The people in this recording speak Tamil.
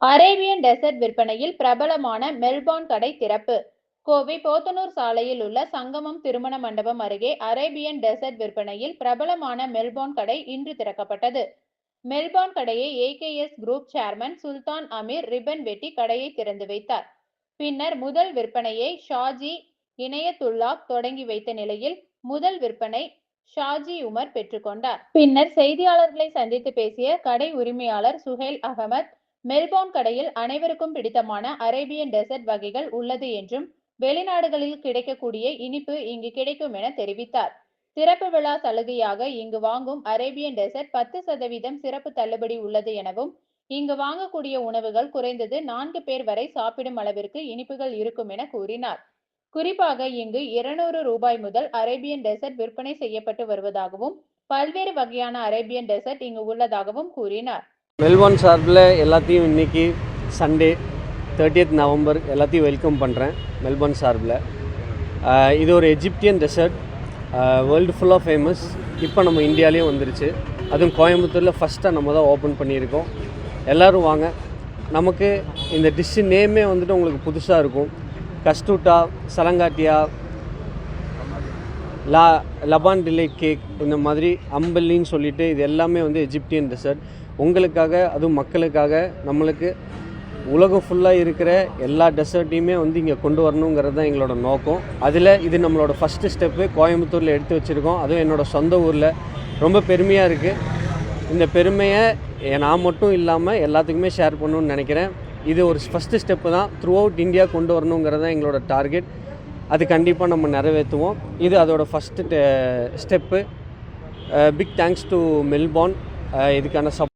அரேபியன் டெசர்ட் விற்பனையில் பிரபலமான மெல்பார்ன் கடை திறப்பு. கோவை போத்தனூர் சாலையில் உள்ள சங்கமம் திருமண மண்டபம் அருகே அரேபியன் டெசர்ட் விற்பனையில் பிரபலமான மெல்பார்ன் கடை இன்று திறக்கப்பட்டது. மெல்போர்ன் கடையை AKS group chairman Sultan Amir ribbon வெட்டி கடையை திறந்து வைத்தார். பின்னர் முதல் விற்பனையை ஷாஜி இணையத்துல்லா தொடங்கி வைத்த நிலையில் முதல் விற்பனை ஷாஜி உமர் பெற்றுக்கொண்டார். பின்னர் செய்தியாளர்களை சந்தித்து பேசிய கடை உரிமையாளர் சுஹேல் அகமத் மெல்போர்ன் கடையில் அனைவருக்கும் பிடித்தமான அரேபியன் டெசர்ட் வகைகள் உள்ளது என்றும் வெளிநாடுகளில் கிடைக்கக்கூடிய இனிப்பு இங்கு கிடைக்கும் என தெரிவித்தார். திறப்பு விழா சலுகையாக இங்கு வாங்கும் அரேபியன் டெசர்ட் பத்து சதவீதம் சிறப்பு தள்ளுபடி உள்ளது எனவும் இங்கு வாங்கக்கூடிய உணவுகள் குறைந்தது நான்கு பேர் வரை சாப்பிடும் அளவிற்கு இனிப்புகள் இருக்கும் என கூறினார். குறிப்பாக இங்கு இருநூறு ரூபாய் முதல் அரேபியன் டெசர்ட் விற்பனை செய்யப்பட்டு வருவதாகவும் பல்வேறு வகையான அரேபியன் டெசர்ட் இங்கு உள்ளதாகவும் கூறினார். மெல்போர்ன் சார்பில் எல்லாத்தையும் இன்றைக்கி சண்டே தேர்ட்டியத் நவம்பர் எல்லாத்தையும் வெல்கம் பண்ணுறேன் மெல்போர்ன் சார்பில். இது ஒரு எஜிப்தியன் டெசர்ட் வேர்ல்டு ஃபுல்லாக ஃபேமஸ் இப்போ நம்ம இந்தியாலேயும் வந்துருச்சு. அதுவும் கோயம்புத்தூரில் ஃபஸ்ட்டாக நம்ம தான் ஓப்பன் பண்ணியிருக்கோம். எல்லோரும் வாங்க. நமக்கு இந்த டிஷ்ஷு நேமே வந்துட்டு உங்களுக்கு புதுசாக இருக்கும். கஸ்டூட்டா சலங்காட்டியா லா லபான் டிலைட் கேக் இந்த மாதிரி அம்பல்லின்னு சொல்லிட்டு இது எல்லாமே வந்து எஜிப்டியன் டெசர்ட் உங்களுக்காக அதுவும் மக்களுக்காக நம்மளுக்கு உலகம் ஃபுல்லாக இருக்கிற எல்லா டெசர்ட்டையுமே வந்து இங்கே கொண்டு வரணுங்கிறது தான் எங்களோட நோக்கம். அதில் இது நம்மளோட ஃபஸ்ட்டு ஸ்டெப்பு கோயம்புத்தூரில் எடுத்து வச்சுருக்கோம். அதுவும் என்னோடய சொந்த ஊரில். ரொம்ப பெருமையாக இருக்குது இந்த பெருமையை நான் மட்டும் இல்லாமல் எல்லாத்துக்குமே ஷேர் பண்ணணுன்னு நினைக்கிறேன். இது ஒரு ஃபஸ்ட்டு ஸ்டெப்பு தான். த்ரூ அவுட் இந்தியா கொண்டு வரணுங்கிறது தான் எங்களோட டார்கெட் அது கண்டிப்பாக நம்ம நிறைவேற்றுவோம். இது அதோட first step big thanks to Melbourne இதுக்கான சப்